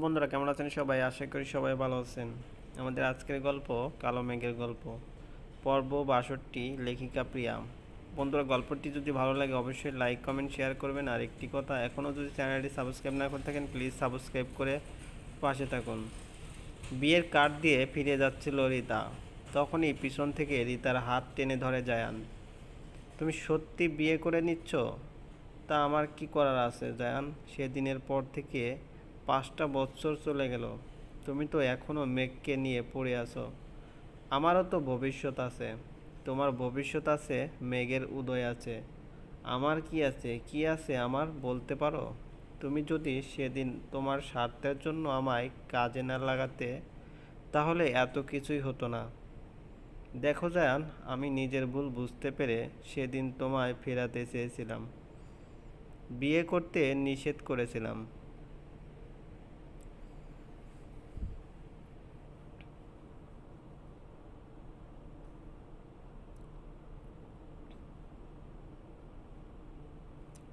বন্ধুরা, কেমন আছেন সবাই? আশা করি সবাই ভালো আছেন। আমাদের আজকের গল্প কালো মেঘের গল্প। পর্ব বাষট্টি, লেখিকা প্রিয়া। বন্ধুরা, গল্পটি যদি ভালো লাগে অবশ্যই লাইক, কমেন্ট, শেয়ার করবেন। আর একটি কথা এখনও যদি চ্যানেলটি সাবস্ক্রাইব না করে থাকেন, প্লিজ সাবস্ক্রাইব করে পাশে থাকুন। বিয়ের কার্ড দিয়ে ফিরে যাচ্ছিল রীতা। তখনই পিছন থেকে রীতার হাত টেনে ধরে জায়ান। তুমি সত্যি বিয়ে করে নিচ্ছ? তা আমার কি করার আছে জায়ান? সেদিনের পর থেকে পাঁচটা বৎসর চলে গেল। তুমি তো এখনও মেঘকে নিয়ে পড়ে আছো। আমারও তো ভবিষ্যৎ আছে। তোমার ভবিষ্যৎ আছে, মেঘের উদয় আছে। আমার কি আছে? কি আছে আমার বলতে পারো? তুমি যদি সেদিন তোমার স্বার্থের জন্য আমায় কাজে না লাগাতে, তাহলে এত কিছুই হতো না। দেখো জায়ান, আমি নিজের ভুল বুঝতে পেরে সেদিন তোমায় ফেরাতে চেয়েছিলাম। বিয়ে করতে নিষেধ করেছিলাম।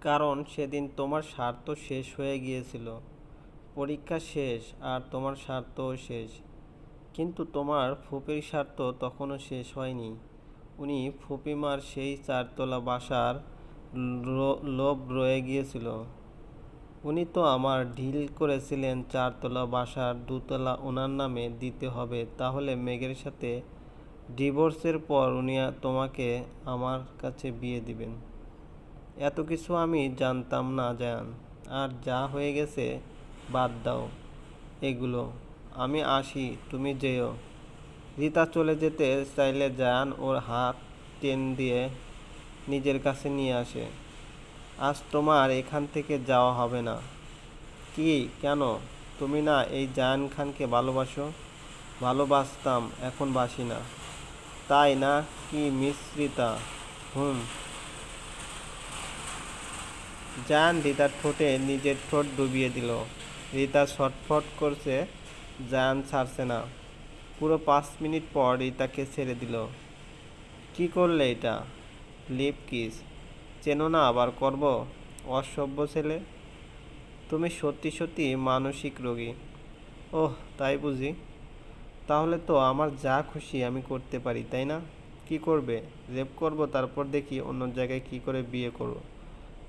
কারণ সেদিন তোমার স্বার্থ শেষ হয়ে গিয়েছিল। পরীক্ষা শেষ আর তোমার স্বার্থও শেষ। কিন্তু তোমার ফুপির স্বার্থ তখনও শেষ হয়নি। উনি ফুপিমার সেই চারতলা বাসার লোভ রয়ে গিয়েছিল। উনি তো আমার ঢিল করেছিলেন চারতলা বাসার দুতলা ওনার নামে দিতে হবে, তাহলে মেঘের সাথে ডিভোর্সের পর উনি তোমাকে আমার কাছে বিয়ে দিবেন। এত কিছু আমি জানতাম না জান আর যা হয়ে গেছে, বাদ দাও। এগুলো, আমি আসি, তুমি যেও রীতা চলে যেতে চাইলে জান ওর হাত টেন দিয়ে নিজের কাছে নিয়ে আসে। আজ তোমার এখান থেকে যাওয়া হবে না। কি, কেন? তুমি না এই জায়ান খানকে ভালোবাসো? ভালোবাসতাম, এখন বাসি না। তাই না? কি মিশ্রিতা হুম। জায়ান রিতার ঠোঁটে নিজের ঠোঁট ডুবিয়ে দিল। রিতা ছটফট করছে জায়ান ছাড়ছে না। পুরো পাঁচ মিনিট পর রিতাকে ছেড়ে দিল। কি করলে এটা? Lip kiss. চেনো না আবার করব? অসভ্য ছেলে। তুমি সত্যি সত্যি মানসিক রোগী। ওহ, তাই বুঝি। তাহলে তো আমার যা খুশি আমি করতে পারি, তাই না? কি করবে? রেপ করব, তারপর দেখি অন্য জায়গায় কি করে বিয়ে করব।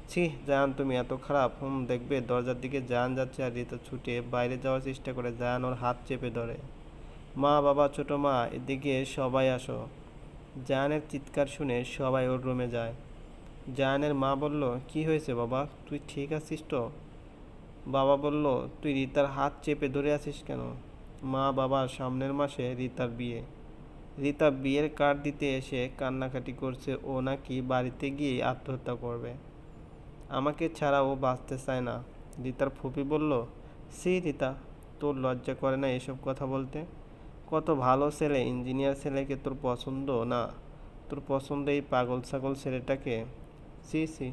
ছি, জান, তুমি এত খারাপ। হুম, দেখবে, দরজার দিকে জান যাচ্ছে আর রিতা ছুটে বাইরে যাওয়ার চেষ্টা করে। জান ওর হাত চেপে ধরে। মা, বাবা, ছোট মা, এদিকে সবাই আসো। জানের চিৎকার শুনে সবাই ওর রুমে যায়। জায়ানের মা বলল, কি হয়েছে বাবা? তুই ঠিক আছিস তো? বাবা বলল, তুই রিতার হাত চেপে ধরে আছিস কেন? মা, বাবা, সামনের মাসে রিতার বিয়ে। রিতা বিয়ের কার্ড দিতে এসে কান্নাকাটি করছে। ও নাকি বাড়িতে গিয়ে আত্মহত্যা করবে। আমাকে ছাড়া ও বাঁচতে চায় না। রিতার ফুপি বলল সি রিতা, তোর লজ্জা করে না এসব কথা বলতে? কত ভালো ছেলে, ইঞ্জিনিয়ার ছেলেকে তোর পছন্দ না? তোর পছন্দ এই পাগল ছাগল ছেলেটাকে? সি সি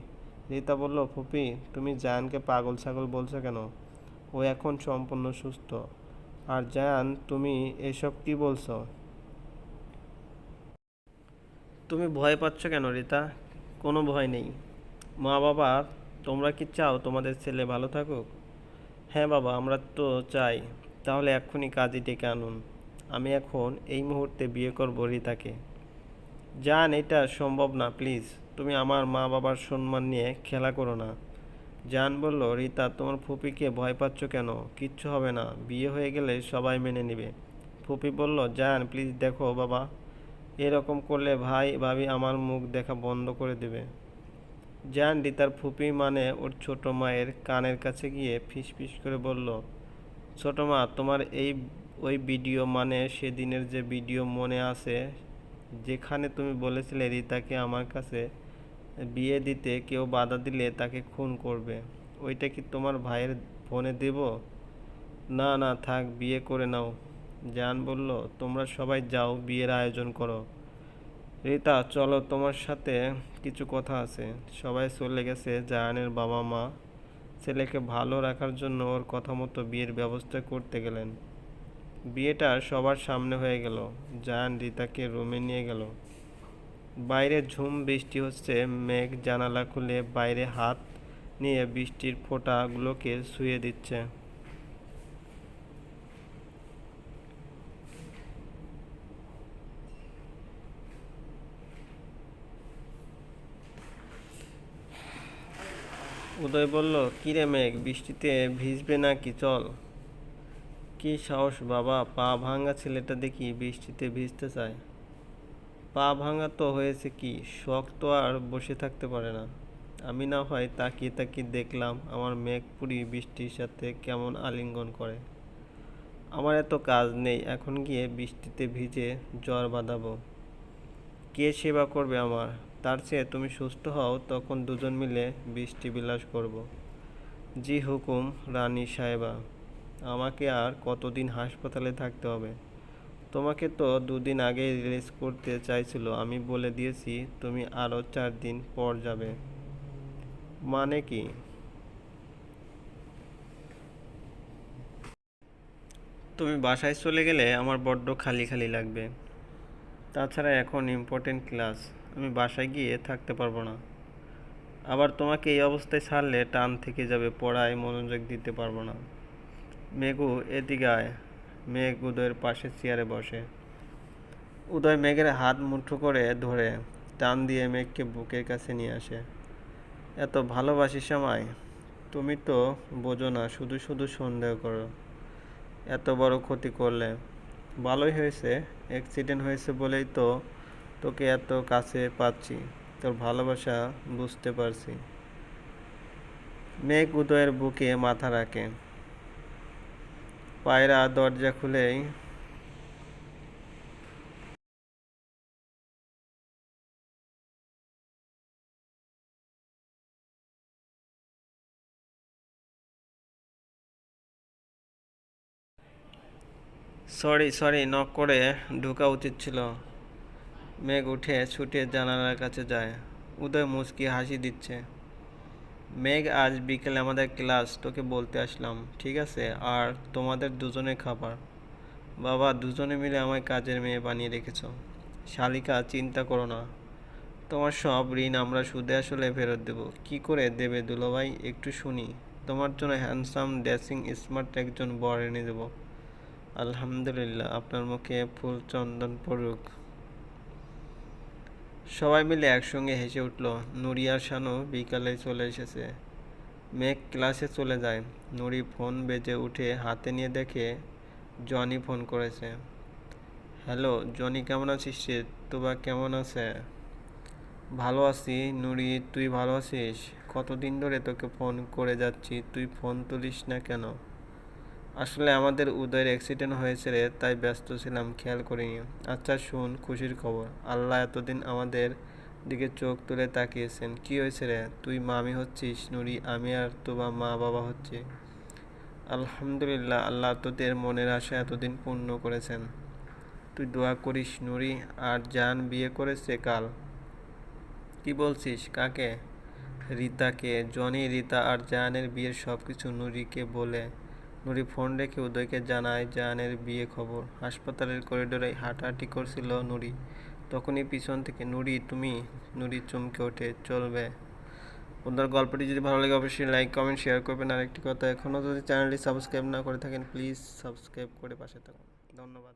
রিতা বলল, ফুপি, তুমি জায়ানকে পাগল ছাগল বলছো কেন? ও এখন সম্পূর্ণ সুস্থ। আর জায়ান, তুমি এসব কি বলছো? তুমি ভয় পাচ্ছ কেন রিতা? কোনো ভয় নেই। মা বাবা তোমরা কি চাও তোমাদের ছেলে ভালো থাকুক? হ্যাঁ বাবা, আমরা তো চাই। তাহলে এক্ষুনি কাজী ডেকে আনুন। আমি এখন এই মুহূর্তে বিয়ে করব রিতাকে। জান, এটা সম্ভব না, প্লিজ। তুমি আমার মা বাবার সম্মান নিয়ে খেলা করো না। জান বলল, রিতা, তোমার ফুপিকে ভয় পাচ্ছ কেন? কিচ্ছু হবে না। বিয়ে হয়ে গেলে সবাই মেনে নেবে। ফুপি বলল, জান, প্লিজ দেখো বাবা, এরকম করলে ভাই ভাবি আমার মুখ দেখা বন্ধ করে দেবে। জান রিতার ফুপি মানে ওর ছোট মায়ের কানের কাছে গিয়ে ফিস ফিস করে বলল, ছোট মা, তোমার এই, ওই ভিডিও মানে সেদিনের যে ভিডিও মনে আছে, যেখানে তুমি বলেছিলে রিতাকে আমার কাছে বিয়ে দিতে কেউ বাধা দিলে তাকে খুন করবে, ওইটা কি তোমার ভাইয়ের ফোনে দেব? না না, থাক, বিয়ে করে নাও। জান বলল, তোমরা সবাই যাও, বিয়ের আয়োজন করো। রিতা চলো তোমার সাথে কিছু কথা আছে। সবাই চলে গেছে জায়ানের বাবা মা। ছেলেকে ভালো রাখার জন্য ওর কথা মতো বিয়ের ব্যবস্থা করতে গেলেন। বিয়েটা সবার সামনে হয়ে গেল। জায়ান রিতাকে রুমে নিয়ে গেল। বাইরে ঝুম বৃষ্টি হচ্ছে, মেঘ জানালা খুলে বাইরে হাত নিয়ে বৃষ্টির ফোঁটাগুলোকে শুয়ে দিচ্ছে। উদয় বলল কিরে মেঘ, বৃষ্টিতে ভিজবে নাকি? চল। কি সাহস বাবা, পা ভাঙা ছেলেটা দেখি বৃষ্টিতে ভিজতে চায়। পা ভাঙা তো হয়েছে কি? শখ তো আর বসে থাকতে পারে না। আমি না হয় তাকিয়ে তাকিয়ে দেখলাম আমার মেঘপুরি বৃষ্টির সাথে কেমন আলিঙ্গন করে। আমার এত কাজ নেই, এখন গিয়ে বৃষ্টিতে ভিজে জ্বর বাঁধাবো। কে সেবা করবে আমার? তার চেয়ে তুমি সুস্থ হও, তখন দুজন মিলে বৃষ্টি বিলাস করব। জি হুকুম, রানী সাহেবা। আমাকে আর কতদিন হাসপাতালে থাকতে হবে? তোমাকে তো দুদিন আগে রিলিজ করতে চাইছিল, আমি বলে দিয়েছি তুমি আরও চার দিন পর যাবে। মানে কি? তুমি বাসায় চলে গেলে আমার বড্ড খালি খালি লাগবে। তাছাড়া এখন ইম্পর্টেন্ট ক্লাস আমি বাসায় গিয়ে থাকতে পারব না। আবার তোমাকে এই অবস্থায় ছাড়লে টান থেকে যাবে, পড়ায় মনোযোগ দিতে পারব না। মেঘু এদিকে আয়। মেঘ উদয়ের পাশে চেয়ারে বসে। উদয় মেঘের হাত মুঠো করে ধরে টান দিয়ে মেঘকে বুকের কাছে নিয়ে আসে। এত ভালোবাসিস সময় তুমি তো বোঝো না, শুধু শুধু সন্দেহ করো। এত বড় ক্ষতি করলে। ভালোই হয়েছে অ্যাক্সিডেন্ট হয়েছে বলেই তো তোকে এত কাছে পাচ্ছি, তোর ভালোবাসা বুঝতে পারছি। মেঘ উদয়ের বুকে মাথা রাখে। পায়রা দরজা খুলেই সরি সরি নক করে ঢোকা উচিত ছিল। মেঘ উঠে ছুটে জানালার কাছে যায়। উদয় মুচকি হাসি দিচ্ছে। মেঘ, আজ বিকেলে আমাদের ক্লাস, তোকে বলতে আসলাম, ঠিক আছে? আর তোমাদের দুজনের খাবার। বাবা, দুজনে মিলে আমায় কাজের মেয়ে বানিয়ে রেখেছ। শালিকা, চিন্তা করো না। তোমার সব ঋণ আমরা সুদে আসলে ফেরত দেব। কি করে দেবে দুলোভাই? একটু শুনি। তোমার জন্য হ্যান্ডসাম ড্রেসিং স্মার্ট একজন বর এনে দেবো। আলহামদুলিল্লাহ, আপনার মুখে ফুল চন্দন পড়ুক। সবাই মিলে একসঙ্গে হেসে উঠল। নুরি আর শানু বিকালে চলে এসেছে। মেঘ ক্লাসে চলে যায়। নুরি ফোন বেজে উঠে হাতে নিয়ে দেখে জনি ফোন করেছে। হ্যালো, জনি কেমন আছিস রে? তোবা কেমন আছে? ভালো আছি। নুরি, তুই ভালো আছিস? কতদিন ধরে তোকে ফোন করে যাচ্ছি, তুই ফোন তুলিস না কেন? আসলে আমাদের উদয়ের অ্যাক্সিডেন্ট হয়েছে রে, তাই ব্যস্ত ছিলাম, খেয়াল করিনি। আচ্ছা শুন, খুশির খবর। আল্লাহ এতদিন আমাদের দিকে চোখ তুলে তাকিয়েছেন। কি হয়েছে রে? তুই মামি হচ্ছিস, নুরি, আমি আর তোবা মা বাবা হচ্ছে। আলহামদুলিল্লাহ, আল্লাহ তোদের মনের আশা এতদিন পূর্ণ করেছেন। তুই দোয়া করিস, নুরি, আর জান বিয়ে করেছে কাল। কি বলছিস, কাকে? রিতাকে। জনি, রিতা আর জানের বিয়ের সব কিছু নুরিকে বলে নুরি ফোন রেখে উদয়কে জানায় জানের বিয়ে খবর। হাসপাতালের করিডোরে হাঁটাহাঁটি করছিল নুরি। তখনই পিছন থেকে, নুরি, তুমি? নুরি চমকে ওঠে, চলবে। ওদের গল্পটি যদি ভালো লাগে অবশ্যই লাইক, কমেন্ট, শেয়ার করবেন। আর একটি কথা, এখনও যদি চ্যানেলটি সাবস্ক্রাইব না করে থাকেন, প্লিজ সাবস্ক্রাইব করে পাশে থাকুন। ধন্যবাদ।